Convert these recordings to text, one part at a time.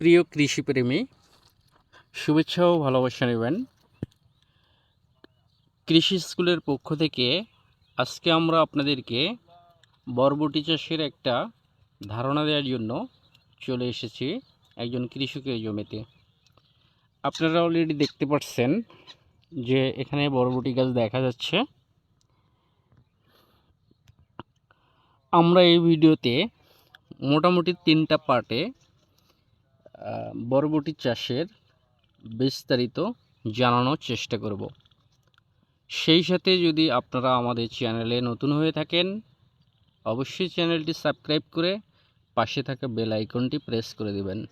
প্রিয় কৃষিপ্রেমী, শুভেচ্ছা ও ভালোবাসা নেবেন। কৃষি স্কুলের পক্ষ থেকে আজকে আমরা আপনাদেরকে বরবটি চাষের একটা ধারণা দেওয়ার জন্য চলে এসেছি একজন কৃষকের জমিতে। আপনারা অলরেডি দেখতে পাচ্ছেন যে এখানে বরবটি গাছ দেখা যাচ্ছে। আমরা এই ভিডিওতে মোটামুটি তিনটা পার্টে বরবটি চাষের বিস্তারিত জানানোর চেষ্টা করব। সেই সাথে যদি আপনারা আমাদের চ্যানেলে নতুন হয়ে থাকেন, অবশ্যই চ্যানেলটি সাবস্ক্রাইব করে পাশে থাকা বেল আইকনটি প্রেস করে দিবেন।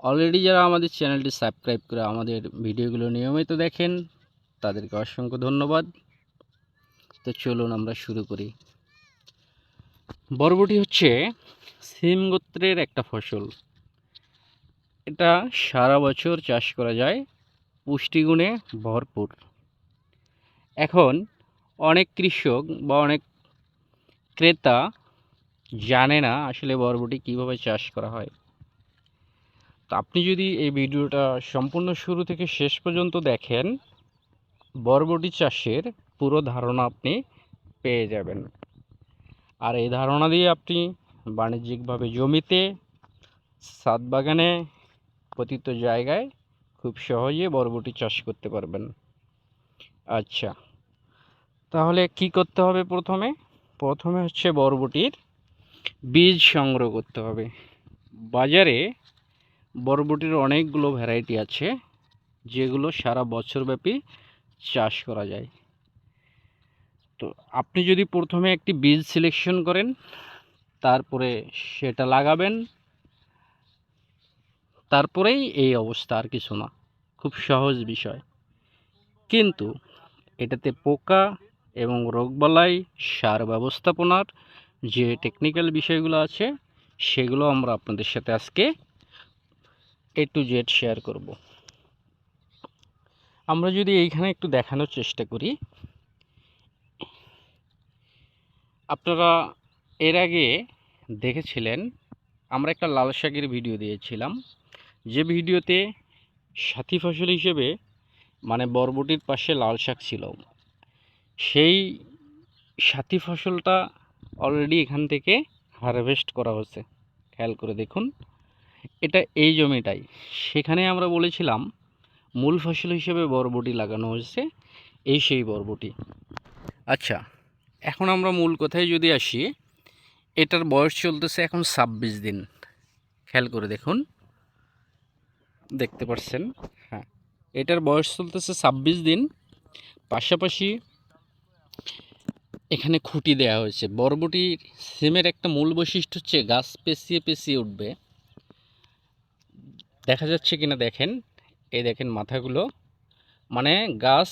অলরেডি যারা আমাদের চ্যানেলটি সাবস্ক্রাইব করে আমাদের ভিডিওগুলো নিয়মিত দেখেন, তাদেরকে অসংখ্য ধন্যবাদ। তো চলুন আমরা শুরু করি। বরবটি হচ্ছে সিম গোত্রের একটা ফসল। এটা সারা বছর চাষ করা যায়, পুষ্টিগুণে ভরপুর। এখন অনেক কৃষক বা অনেক ক্রেতা জানে না আসলে বরবটি কীভাবে চাষ করা হয়। তো আপনি যদি এই ভিডিওটা সম্পূর্ণ শুরু থেকে শেষ পর্যন্ত দেখেন, বরবটি চাষের পুরো ধারণা আপনি পেয়ে যাবেন। আর এই ধারণা দিয়ে আপনি বাণিজ্যিকভাবে জমিতে ছাদ বাগানে পতিত জায়গায় খুব সহজে বরবটি চাষ করতে পারবেন। আচ্ছা তাহলে কি করতে হবে প্রথমে? প্রথমে হচ্ছে বরবটির বীজ সংগ্রহ করতে হবে। বাজারে বরবটির অনেকগুলো ভ্যারাইটি আছে, যেগুলো সারা বছরব্যাপী চাষ করা যায়। তো আপনি যদি প্রথমে একটি বীজ সিলেকশন করেন, তারপরে সেটা লাগাবেন তারপরেই এই অবস্থা আর কিছু না। খুব সহজ বিষয়। কিন্তু এটাতে পোকা এবং রোগবালাই, সার ব্যবস্থাপনার যে টেকনিক্যাল বিষয়গুলো আছে, সেগুলো আমরা আপনাদের সাথে আজকে এ টু জেড শেয়ার করব। আমরা যদি এইখানে একটু দেখানোর চেষ্টা করি। আপনারা এর আগে দেখেছিলেন, আমরা একটা লাল শাকের ভিডিও দিয়েছিলাম। যে ভিডিওতে সাথী ফসল হিসেবে মানে বরবটির পাশে লাল শাক ছিল, সেই সাথী ফসলটা অলরেডি এখান থেকে হারভেস্ট করা হচ্ছে খেয়াল করে দেখুন, এটা এই জমিটাই। সেখানে আমরা বলেছিলাম, মূল ফসল হিসেবে বরবটি লাগানো হয়েছে, এই সেই বরবটি। আচ্ছা এখন আমরা মূল কথায় যদি আসি, এটার বয়স চলতেছে এখন ছাব্বিশ দিন। খেয়াল করে দেখুন। দেখতে পাচ্ছেন হ্যাঁ এটার বয়স চলতেছে ছাব্বিশ দিন। পাশাপাশি এখানে খুঁটি দেওয়া হয়েছে। বরবটির সিমের একটা মূল বৈশিষ্ট্য হচ্ছে গাছ পেঁচিয়ে পেঁচিয়ে উঠবে। দেখা যাচ্ছে কিনা দেখেন। এই দেখেন মাথাগুলো। মানে গাছ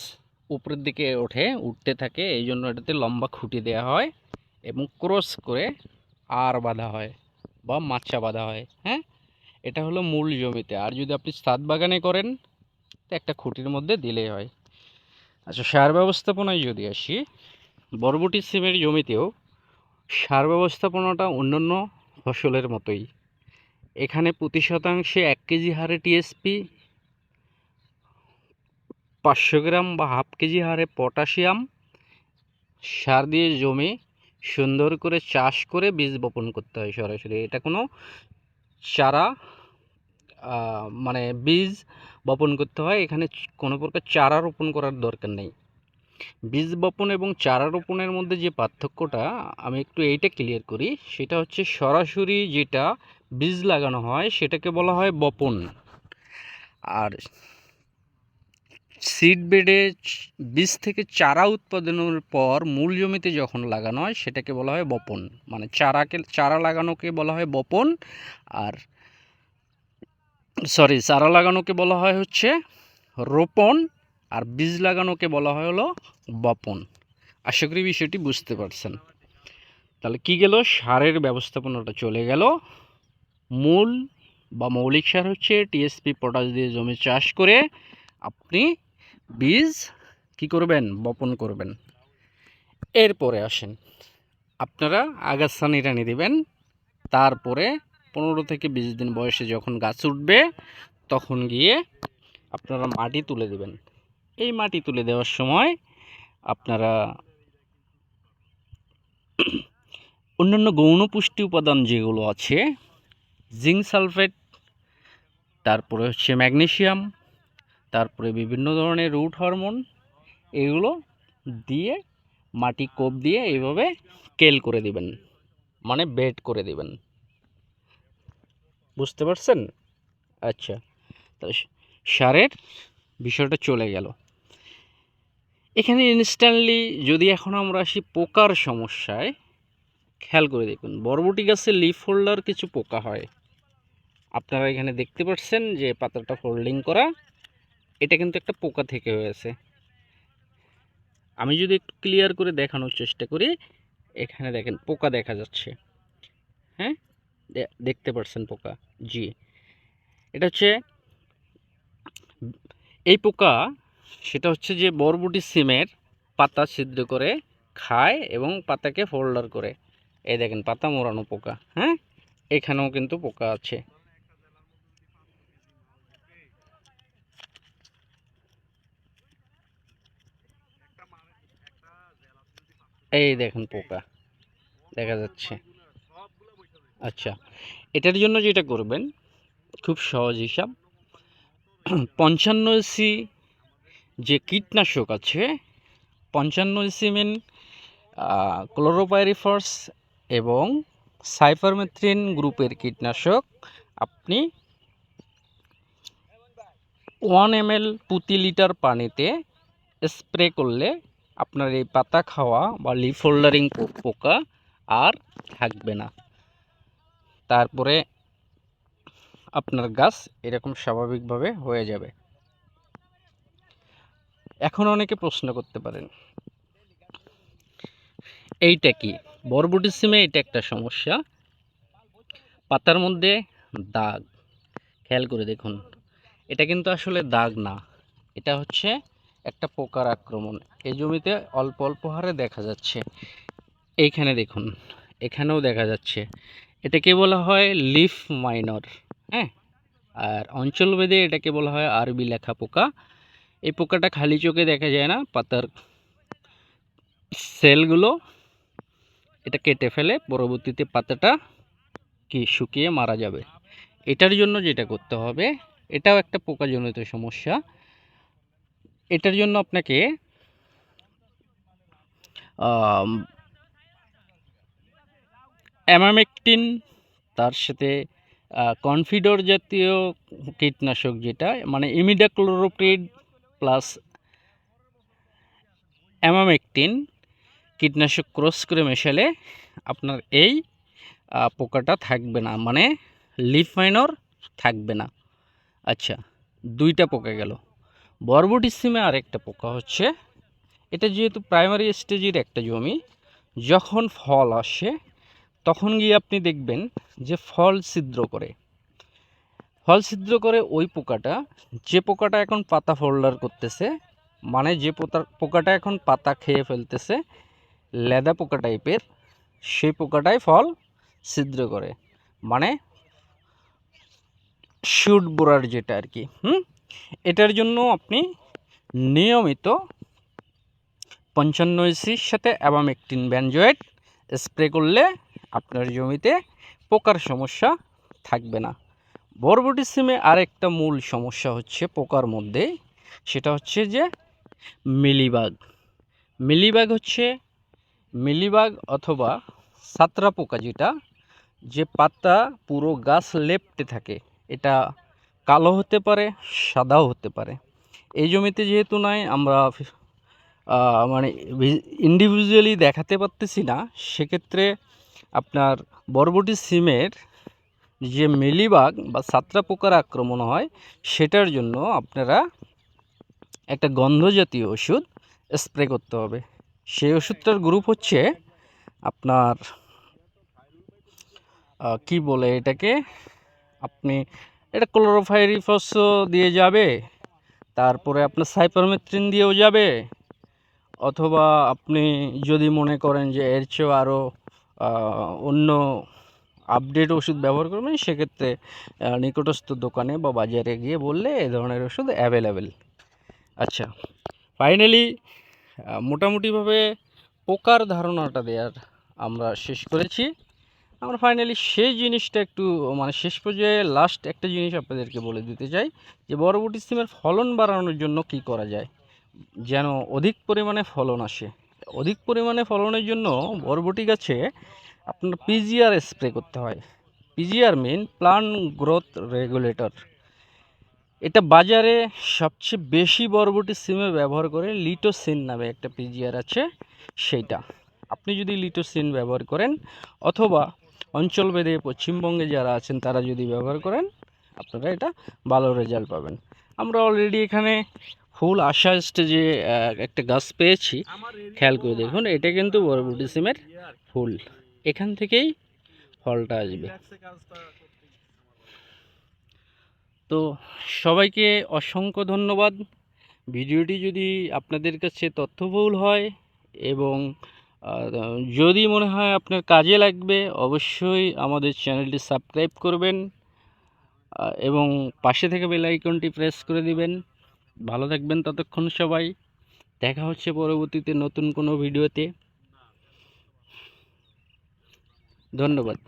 উপরের দিকে ওঠে, উঠতে থাকে, এই জন্য এটাতে লম্বা খুঁটি দেওয়া হয় এবং ক্রস করে আর বাঁধা হয় বা মাচা বাঁধা হয়। হ্যাঁ এটা হলো মূল জমিতে। আর যদি আপনি ছাদ বাগানে করেন, তো একটা খুঁটির মধ্যে দিলেই হয়। আচ্ছা সার ব্যবস্থাপনায় যদি আসি, বরবটি সিমের জমিতেও সার ব্যবস্থাপনাটা অন্যান্য ফসলের মতোই। এখানে প্রতি শতাংশে এক কেজি হারে টিএসপি পাঁচশো গ্রাম বা হাফ কেজি হারে পটাশিয়াম, সার দিয়ে জমি সুন্দর করে চাষ করে বীজ বপন করতে হয় সরাসরি। এটা কোনো চারা মানে বীজ বপন করতে হয়। এখানে কোনো প্রকার চারা রোপণ করার দরকার নেই। বীজ বপন এবং চারা রোপণের মধ্যে যে পার্থক্যটা, আমি একটু এইটা ক্লিয়ার করি। সেটা হচ্ছে সরাসরি যেটা বীজ লাগানো হয়, সেটাকে বলা হয় বপন। আর সিড বেডে বীজ থেকে চারা উৎপাদনের পর মূল জমিতে যখন লাগানো হয়, সেটাকে বলা হয় বপন। মানে চারাকে, চারা লাগানোকে বলা হয় বপন। আর সরি, চারা লাগানোকে বলা হয় হচ্ছে রোপণ আর বীজ লাগানোকে বলা হয় হলো বপন। আশা করি বিষয়টি বুঝতে পারছেন। তাহলে কি গেল? সারের ব্যবস্থাপনাটা চলে গেল। মূল বা মৌলিক সার হচ্ছে টিএসপি পটাশ দিয়ে জমি চাষ করে আপনি বীজ কি করবেন? বপন করবেন। এরপরে আসেন। আপনারা আগাছা নিড়ানি দেবেন। তারপরে পনেরো থেকে বিশ দিন বয়সে যখন গাছ উঠবে, তখন গিয়ে আপনারা মাটি তুলে দেবেন। এই মাটি তুলে দেওয়ার সময় আপনারা অন্যান্য গৌণ পুষ্টি উপাদান যেগুলো আছে, জিঙ্ক সালফেট, তারপরে হচ্ছে ম্যাগনেশিয়াম তারপরে বিভিন্ন ধরনের রুট হরমোন, এগুলো দিয়ে মাটি কোপ দিয়ে এইভাবে কেল করে দিবেন মানে বেড করে দিবেন। বুঝতে পারছেন? আচ্ছা তাহলে সারের বিষয়টা চলে গেল। এখানে ইনস্ট্যান্টলি যদি এখন আমরা আসি পোকার সমস্যায়, খেয়াল করে দেখুন, বরবটি গাছে লিফ হোল্ডার কিছু পোকা হয়। আপনারা এখানে দেখতে পাচ্ছেন যে পাতাটা ফোল্ডিং করা, এটা কিন্তু একটা পোকা থেকে হয়েছে। আমি যদি একটু ক্লিয়ার করে দেখানোর চেষ্টা করি, এখানে দেখেন পোকা দেখা যাচ্ছে। হ্যাঁ? দেখতে পাচ্ছেন পোকা, জি। এটা হচ্ছে, এই পোকা সেটা হচ্ছে যে বরবটি সিমের পাতা ছিদ্র করে খায় এবং পাতাকে ফোল্ডার করে। এই দেখেন, পাতা মোড়ানো পোকা হ্যাঁ? এখানেও কিন্তু পোকা আছে। এই দেখেন পোকা, দেখা যাচ্ছে। আচ্ছা এটার জন্য যেটা করবেন, খুব সহজ হিসাব, পঞ্চান্ন এসি যে কীটনাশক আছে, পঞ্চান্ন এসিমেন ক্লোরোপাইরিফার্স এবং সাইফারমেথ্রিন গ্রুপের কীটনাশক, আপনি ওয়ান এম এল প্রতি লিটার পানিতে স্প্রে করলে আপনার এই পাতা খাওয়া বা লিফ হোল্ডারিং পোকা আর থাকবে না। তারপরে আপনার গাছ এরকম স্বাভাবিকভাবে হয়ে যাবে। এখন অনেকে প্রশ্ন করতে পারেন, এইটা কি? বরবটি সিমে এটা একটা সমস্যা। পাতার মধ্যে দাগ, খেয়াল করে দেখুন, এটা কিন্তু আসলে দাগ না, এটা হচ্ছে একটা পোকার আক্রমণ। এই জমিতে অল্প অল্প হারে দেখা যাচ্ছে। এইখানে দেখুন, এখানেও দেখা যাচ্ছে। এটাকে বলা হয় লিফ মাইনর হ্যাঁ? আর অঞ্চলভেদে এটাকে বলা হয় আরবি লেখা পোকা। এই পোকাটা খালি চোখে দেখা যায় না, পাতার সেলগুলো এটা কেটে ফেলে, পরবর্তীতে পাতাটা কি শুকিয়ে মারা যাবে। এটার জন্য যেটা করতে হবে, এটাও একটা পোকাজনিত সমস্যা। এটার জন্য আপনাকে অ্যামামেকটিন, তার সাথে কনফিডর জাতীয় কীটনাশক যেটা মানে ইমিডাক্লোরোপ্রিড প্লাস অ্যামামেকটিন কীটনাশক ক্রস করে মেশালে আপনার এই পোকাটা থাকবে না মানে লিফ মাইনর থাকবে না। আচ্ছা দুইটা পোকা গেল। বরবটি সিমে আরেকটা পোকা হচ্ছে, এটা যেহেতু প্রাইমারি স্টেজের একটা জমি, যখন ফল আসে তখন গিয়ে আপনি দেখবেন যে ফল ছিদ্র করে। ফল ছিদ্র করে ওই পোকাটা, যে পোকাটা এখন পাতা ফোল্ডার করতেছে মানে যে পোতা, পোকাটা এখন পাতা খেয়ে ফেলতেছে, লেদা পোকা টাইপের, সেই পোকাটাই ফল ছিদ্র করে। মানে শুট বোরার যেটা আর কি, হুম? এটার জন্য আপনি নিয়মিত পঞ্চান্ন ইসির সাথে অ্যাবামেকটিন ব্যানজয়েড স্প্রে করলে আপনার জমিতে পোকার সমস্যা থাকবে না। বরবটি সিমে আরেকটা মূল সমস্যা হচ্ছে পোকার মধ্যে, সেটা হচ্ছে যে মিলিবাগ। মিলিবাগ হচ্ছে মিলিবাগ অথবা সাতরা পোকা যেটা, যে পাতা পুরো গাছ লেপ্টে থাকে। এটা কালো হতে পারে, সাদাও হতে পারে। এই জমিতে যেহেতু নাই, আমরা মানে ইন্ডিভিজুয়ালি দেখাতে পারতেছি না, সেক্ষেত্রে আপনার বরবটি সিমের যে মেলিবাগ বা সাতরা পোকার আক্রমণ হয়, সেটার জন্য আপনারা একটা গন্ধ জাতীয় ওষুধ স্প্রে করতে হবে। সেই ওষুধটার গ্রুপ হচ্ছে আপনার কি বলে এটাকে? আপনি, এটা ক্লোরোফাইরিফসও দিয়ে যাবে, তারপরে আপনার সাইপারমেথ্রিন দিয়েও যাবে, অথবা আপনি যদি মনে করেন যে এর চেয়েও আরও অন্য আপডেট ওষুধ ব্যবহার করবেন সেক্ষেত্রে নিকটস্থ দোকানে বা বাজারে গিয়ে বললে এ ধরনের ওষুধ অ্যাভেলেবেল আচ্ছা ফাইনালি মোটামুটিভাবে পোকার ধারণাটা দেওয়ার আমরা শেষ করেছি। আমরা ফাইনালি সেই জিনিসটা একটু মানে শেষ পর্যায়ে লাস্ট একটা জিনিস আপনাদেরকে বলে দিতে চাই, যে বরবটি সিমের ফলন বাড়ানোর জন্য কি করা যায়? যেন অধিক পরিমাণে ফলন আসে। অধিক পরিমাণে ফলনের জন্য বরবটি গাছে আপনার পিজিআর স্প্রে করতে হয়। PGR mean plant growth regulator এটা বাজারে সবচেয়ে বেশি বরবটি সিমে ব্যবহার করে লিটোসিন নামে একটা পিজিআর আছে, সেইটা। আপনি যদি লিটোসিন ব্যবহার করেন, অথবা অঞ্চলভেদে পশ্চিমবঙ্গে যারা আছেন, তারা যদি ব্যবহার করেন, আপনারা এটা ভালো রেজাল্ট পাবেন। আমরা অলরেডি এখানে ফুল আশা স্টেজে একটা গাছ পেয়েছি খেয়াল করে দেখুন এটা কিন্তু বরবটি সিমের ফুল। এখান থেকেই ফলটা আসবে। তো সবাইকে অসংখ্য ধন্যবাদ। ভিডিওটি যদি আপনাদের কাছে তথ্যবহুল হয় এবং যদি মনে হয় আপনার কাজে লাগবে অবশ্যই আমাদের চ্যানেলটি সাবস্ক্রাইব করবেন এবং পাশে থেকে বেল আইকনটি প্রেস করে দিবেন। ভালো থাকবেন ততক্ষণ সবাই। দেখা হচ্ছে পরবর্তীতে নতুন কোনো ভিডিওতে। ধন্যবাদ।